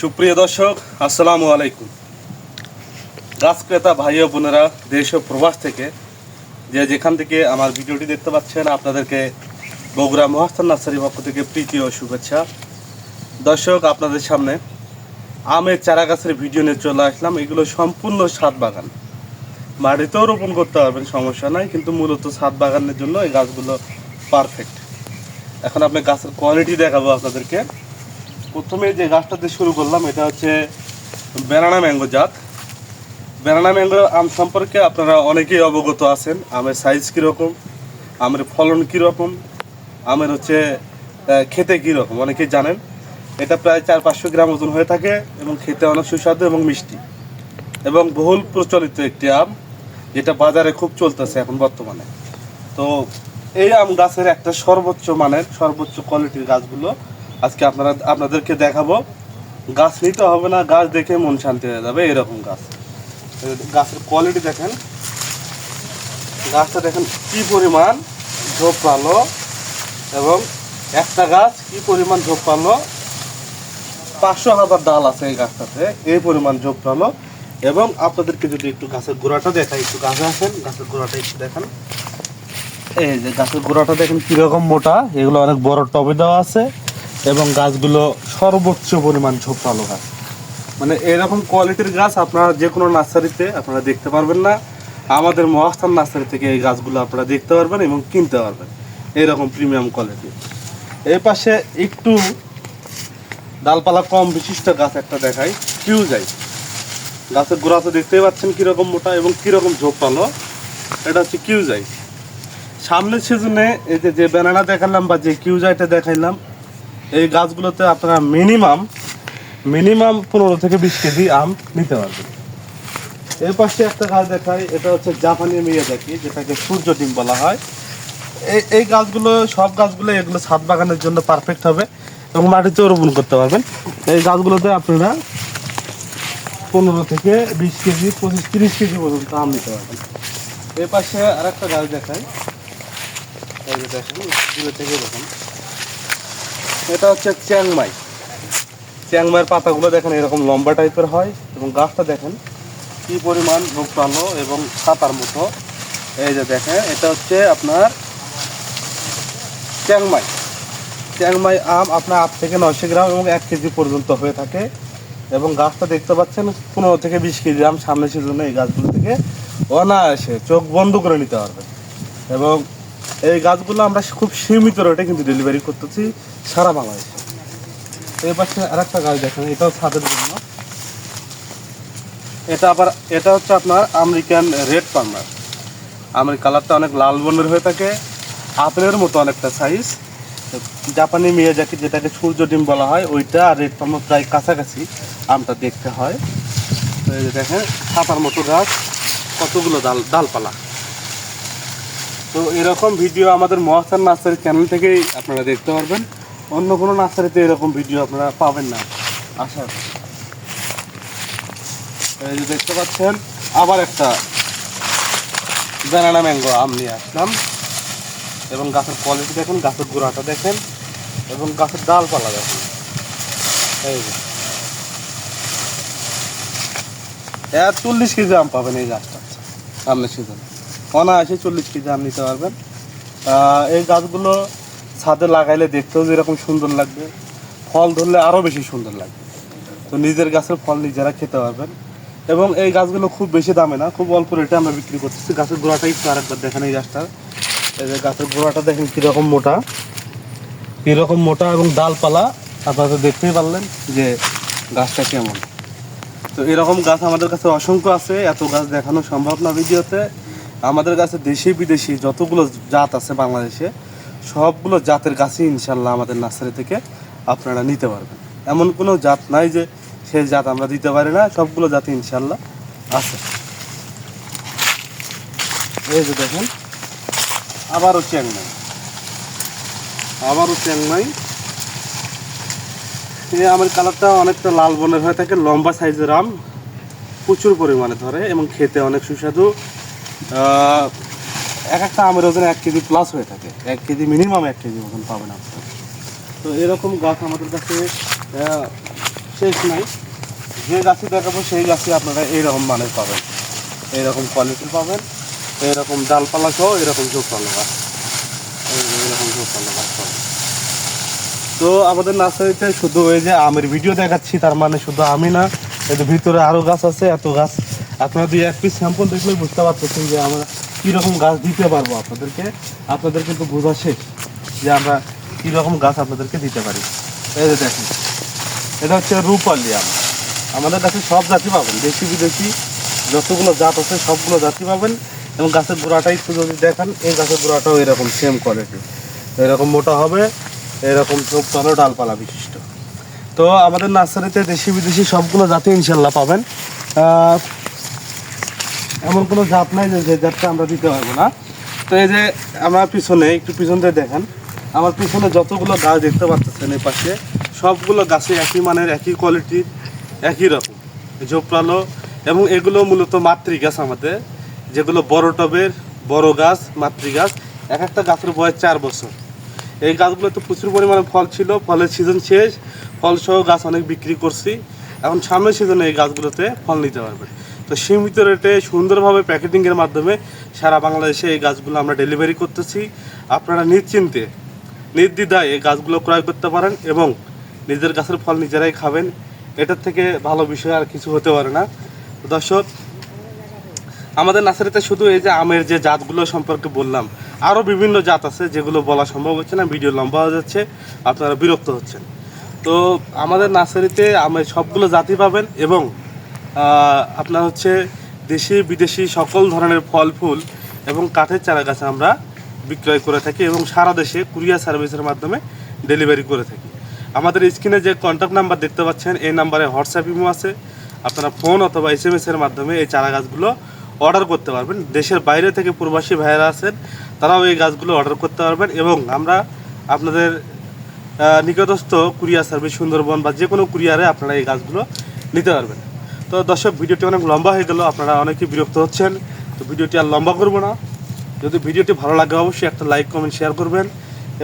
সুপ্রিয় দর্শক, আসসালামু আলাইকুম। গাছ ক্রেতা ভাই ও বোনেরা, দেশ ও প্রবাস থেকে যে যেখান থেকে আমার ভিডিওটি দেখতে পাচ্ছেন, আপনাদেরকে বগুড়া মহাস্থান নার্সারি পক্ষ থেকে প্রীতি ও শুভেচ্ছা। দর্শক, আপনাদের সামনে আমের চারা গাছের ভিডিও নিয়ে চলে আসলাম। এগুলো সম্পূর্ণ ছাদ বাগান। মাটিতেও রোপণ করতে পারবেন, সমস্যা নাই, কিন্তু মূলত ছাদ বাগানের জন্য এই গাছগুলো পারফেক্ট এখন আপনি গাছের কোয়ালিটি দেখাবো আপনাদেরকে। প্রথমে যে গাছটাতে শুরু করলাম, এটা হচ্ছে ব্যানানা ম্যাঙ্গো জাত। ব্যানানা ম্যাঙ্গো আম সম্পর্কে আপনারা অনেকেই অবগত আছেন। আমের সাইজ কীরকম, আমের ফলন কীরকম, আমের হচ্ছে খেতে কীরকম, অনেকেই জানেন। এটা প্রায় চার পাঁচশো গ্রাম ওজন হয়ে থাকে এবং খেতে অনেক সুস্বাদু এবং মিষ্টি। এবং বহুল প্রচলিত একটি আম, যেটা বাজারে খুব চলতেছে এখন বর্তমানে। তো এই আম গাছের একটা সর্বোচ্চ মানের, সর্বোচ্চ কোয়ালিটির গাছগুলো আজকে আপনারা, আপনাদেরকে দেখাবো। গাছ নিতে হবে না, গাছ দেখে মন শান্তি হয়ে যাবে, এরকম গাছ। গাছের কোয়ালিটি দেখেন। গাছটা দেখেন কি পরিমাণ ঝোপালো এবং একটা গাছ কি পরিমাণ ঝোপালো পাঁচশো হাজার ডাল আছে এই গাছটাতে, এই পরিমাণ ঝোপালো এবং আপনাদেরকে যদি একটু গাছের গোড়াটা দেখাই, একটু গাছে আসেন, গাছের গোড়াটা একটু দেখান। এই যে গাছের গোড়াটা দেখেন কীরকম মোটা, এগুলো অনেক বড় টবে দেওয়া আছে। এবং গাছগুলো সর্বোচ্চ পরিমাণ ঝোপালো গাছ। মানে এরকম কোয়ালিটির গাছ আপনারা যে কোনো নার্সারিতে আপনারা দেখতে পারবেন না। আমাদের মহাস্থান নার্সারি থেকে এই গাছগুলো আপনারা দেখতে পারবেন এবং কিনতে পারবেন। এরকম প্রিমিয়াম কোয়ালিটি। এই পাশে একটু ডালপালা কম বিশিষ্ট গাছ একটা দেখাই কিউ যাই গাছের গোড়া তো দেখতেই পাচ্ছেন কীরকম মোটা এবং কীরকম ঝোপালো এটা হচ্ছে কিউ যাই সামনের সিজনে এই যে যে ব্যানানা দেখালাম বা যে কিউজাইটা দেখাইলাম এই গাছগুলোতে আপনারা মিনিমাম মিনিমাম পনেরো থেকে বিশ কেজি আম নিতে পারবেন। এর পাশে একটা গাছ দেখাই, এটা হচ্ছে জাপানি মেয়ে দেখি যেটাকে সূর্য ডিম বলা হয়। এই এই গাছগুলো, সব গাছগুলো এগুলো ছাদ বাগানের জন্য পারফেক্ট হবে এবং মাটিতেও রোপণ করতে পারবেন। এই গাছগুলোতে আপনারা পনেরো থেকে বিশ কেজি, পঁচিশ, তিরিশ কেজি পর্যন্ত আম নিতে পারবেন। এর পাশে আর একটা গাছ দেখাই। দেখেন, দূরে থেকে এটা হচ্ছে চ্যাংমাই। চ্যাংমাইয়ের পাতাগুলো দেখেন এরকম লম্বা টাইপের হয় এবং গাছটা দেখেন কি পরিমাণ ঝোপালো এবং ছাতার মতো। এই যে দেখেন, এটা হচ্ছে আপনার চ্যাংমাই। চ্যাংমাই আম আপনার আট থেকে নয়শো গ্রাম এবং এক কেজি পর্যন্ত হয়ে থাকে এবং গাছটা দেখতে পাচ্ছেন পনেরো থেকে বিশ কেজি আম সামনের সিজনে এই গাছগুলো থেকে অনায়াসে চোখ বন্ধ করে নিতে পারবেন। এবং এই গাছগুলো আমরা খুব সীমিত রেটে কিন্তু ডেলিভারি করতেছি সারা বাংলাদেশে। এই পাশে আরেকটা গাছ দেখেন, এটাও ছাদের জন্য। এটা আবার, এটা হচ্ছে আপনার আমেরিকান রেড পার্মার। আমার কালারটা অনেক লাল বর্ণের হয়ে থাকে, আপেলের মতো অনেকটা সাইজ জাপানি মিয়াজাকি যেটাকে সূর্য ডিম বলা হয়, ওইটা আর রেড পার্মার প্রায় কাছাকাছি আমটা দেখতে হয়। দেখেন, ছাতার মতো গাছ, কতগুলো ডাল ডালপালা। তো এরকম ভিডিও আমাদের মহাস্থান নার্সারি চ্যানেল থেকেই আপনারা দেখতে পারবেন। অন্য কোনো নার্সারিতে এরকম ভিডিও আপনারা পাবেন না। আশা করি। এই যে দেখতে পাচ্ছেন, আবার একটা ব্যানানা ম্যাঙ্গো আম নিয়ে আসলাম। এবং গাছের কোয়ালিটি দেখেন, গাছের গোড়াটা দেখেন, এবং গাছের ডালপালা দেখেন। এই যে। এর চল্লিশ কেজি আম পাবেন এই গাছটা, সামনের সিজন অনায়াসে চল্লিশ কেজি আম নিতে পারবেন। এই গাছগুলো ছাদে লাগাইলে দেখতেও যেরকম সুন্দর লাগবে। ফল ধরলে আরও বেশি সুন্দর লাগবে। তো নিজের গাছের ফল নিজেরা খেতে পারবেন। এবং এই গাছগুলো খুব বেশি দামে না, খুব অল্প রেটে আমরা বিক্রি করতেছি। গাছের গোড়াটাই একটু আরেকবার দেখেন এই গাছটা। এই যে গাছের গোড়াটা দেখেন কীরকম মোটা। কীরকম মোটা এবং ডালপালা। আপনারা দেখতেই পারলেন যে গাছটা কেমন। তো এরকম গাছ আমাদের কাছে অসংখ্য আছে। এত গাছ দেখানো সম্ভব না ভিডিওতে। আমাদের কাছে দেশি বিদেশি যতগুলো জাত আছে বাংলাদেশে, সবগুলো জাতের গাছই ইনশাল্লাহ আমাদের নার্সারি থেকে আপনারা নিতে পারবেন। এমন কোনো জাত নাই যে সেই জাত আমরা দিতে পারি না, সবগুলো জাতি ইনশাল্লাহ আছে। এই যে দেখেন, আবারও চ্যাংমাই আবারও চ্যাংমাই এই আমের কালারটা অনেকটা লাল বনের হয়ে থাকে, লম্বা সাইজের আম প্রচুর পরিমাণে ধরে এবং খেতে অনেক সুস্বাদু। এক একটা আমের ওজন এক কেজি প্লাস হয়ে থাকে। এক কেজি মিনিমাম এক কেজি ওজন পাবেন আপনারা। তো এরকম গাছ আমাদের কাছে শেষ নাই। যে গাছই দেখাবো, সেই গাছই আপনারা এইরকম মানের পাবেন। এইরকম কোয়ালিটির পাবেন। এইরকম ডালপালা সহ এরকম ঝোপালো গাছ। এরকম ঝোপালো গাছ পাবেন। তো আমাদের নার্সারিতে শুধু ওই যে আমের ভিডিও দেখাচ্ছি, তার মানে শুধু আমি না যে ভিতরে আরও গাছ আছে, এত গাছ আপনারা দুই এক পিস স্যাম্পল দেখলে বুঝতে পারতেছেন যে আমরা কীরকম গাছ দিতে পারব আপনাদেরকে। আপনাদের কিন্তু বোঝা শেষ যে আমরা কীরকম গাছ আপনাদেরকে দিতে পারি। এই যে দেখেন, এটা হচ্ছে রূপালি আম। আমাদের কাছে সব জাতি পাবেন, দেশি বিদেশি, যতগুলো জাত আছে সবগুলো জাতি পাবেন। এবং গাছের গোড়াটা একটু যদি দেখেন, এই গাছের গোড়াটাও এরকম সেম কোয়ালিটি এরকম মোটা হবে, এরকম চোখ পালো ডালপালা বিশিষ্ট। তো আমাদের নার্সারিতে দেশি বিদেশি সবগুলো জাতি ইনশাল্লাহ পাবেন। এমন কোনো জাত নাই যে জাতটা আমরা দিতে পারব না। তো এই যে আমার পিছনে, একটু পিছন দিয়ে দেখেন, আমার পিছনে যতগুলো গাছ দেখতে পাচ্ছেন এই পাশে, সবগুলো গাছে একই মানের, একই কোয়ালিটির একই রকম। জোপড়ালো এবং এগুলো মূলত মাতৃ গাছ আমাদের, যেগুলো বড় টবের বড় গাছ মাতৃ গাছ এক একটা গাছের বয়স চার বছর। এই গাছগুলোতে প্রচুর পরিমাণে ফল ছিল, ফলের সিজন শেষ ফল সহ গাছ অনেক বিক্রি করছি। এখন সামনের সিজনে এই গাছগুলোতে ফল নিতে পারবেন। তো সীমিত রেটে সুন্দরভাবে প্যাকেটিংয়ের মাধ্যমে সারা বাংলাদেশে এই গাছগুলো আমরা ডেলিভারি করতেছি। আপনারা নিশ্চিন্তে, নির্দ্বিধায় এই গাছগুলো ক্রয় করতে পারেন এবং নিজের গাছের ফল নিজেরাই খাবেন। এটার থেকে ভালো বিষয় আর কিছু হতে পারে না। দর্শক, আমাদের নার্সারিতে শুধু এই যে আমের যে জাতগুলো সম্পর্কে বললাম আরও বিভিন্ন জাত আছে যেগুলো বলা সম্ভব হচ্ছে না, ভিডিও লম্বা হয়ে যাচ্ছে, আপনারা বিরক্ত হচ্ছেন। তো আমাদের নার্সারিতে আমের সবগুলো জাতি পাবেন এবং আপনার হচ্ছে দেশি, বিদেশি সকল ধরনের ফল ফুল এবং কাঠের চারা গাছ আমরা বিক্রয় করে থাকি এবং সারা দেশে কুরিয়ার সার্ভিসের মাধ্যমে ডেলিভারি করে থাকি। আমাদের স্ক্রিনে যে কন্ট্যাক্ট নাম্বার দেখতে পাচ্ছেন, এই নাম্বারে হোয়াটসঅ্যাপ ইমো আছে। আপনারা ফোন অথবা এস এম এর মাধ্যমে এই চারা গাছগুলো অর্ডার করতে পারবেন। দেশের বাইরে থেকে প্রবাসী ভাইয়েরা আছেন, তারাও এই গাছগুলো অর্ডার করতে পারবেন এবং আমরা আপনাদের নিকটস্থ কুরিয়ার সার্ভিস সুন্দরবন বা যে কোনো কুরিয়ারে আপনারা এই গাছগুলো নিতে পারবেন। তো দর্শক, ভিডিওটি অনেক লম্বা হয়ে গেল, আপনারা অনেকেই বিরক্ত হচ্ছেন। তো ভিডিওটি আর লম্বা করব না। যদি ভিডিওটি ভালো লাগে, অবশ্যই একটা লাইক, কমেন্ট, শেয়ার করবেন।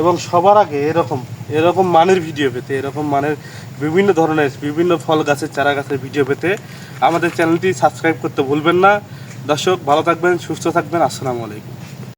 এবং সবার আগে এরকম এরকম মানের ভিডিও পেতে, এরকম মানের বিভিন্ন ধরনের, বিভিন্ন ফল গাছের চারা গাছের ভিডিও পেতে আমাদের চ্যানেলটি সাবস্ক্রাইব করতে ভুলবেন না। দর্শক, ভালো থাকবেন, সুস্থ থাকবেন। আসসালামু আলাইকুম।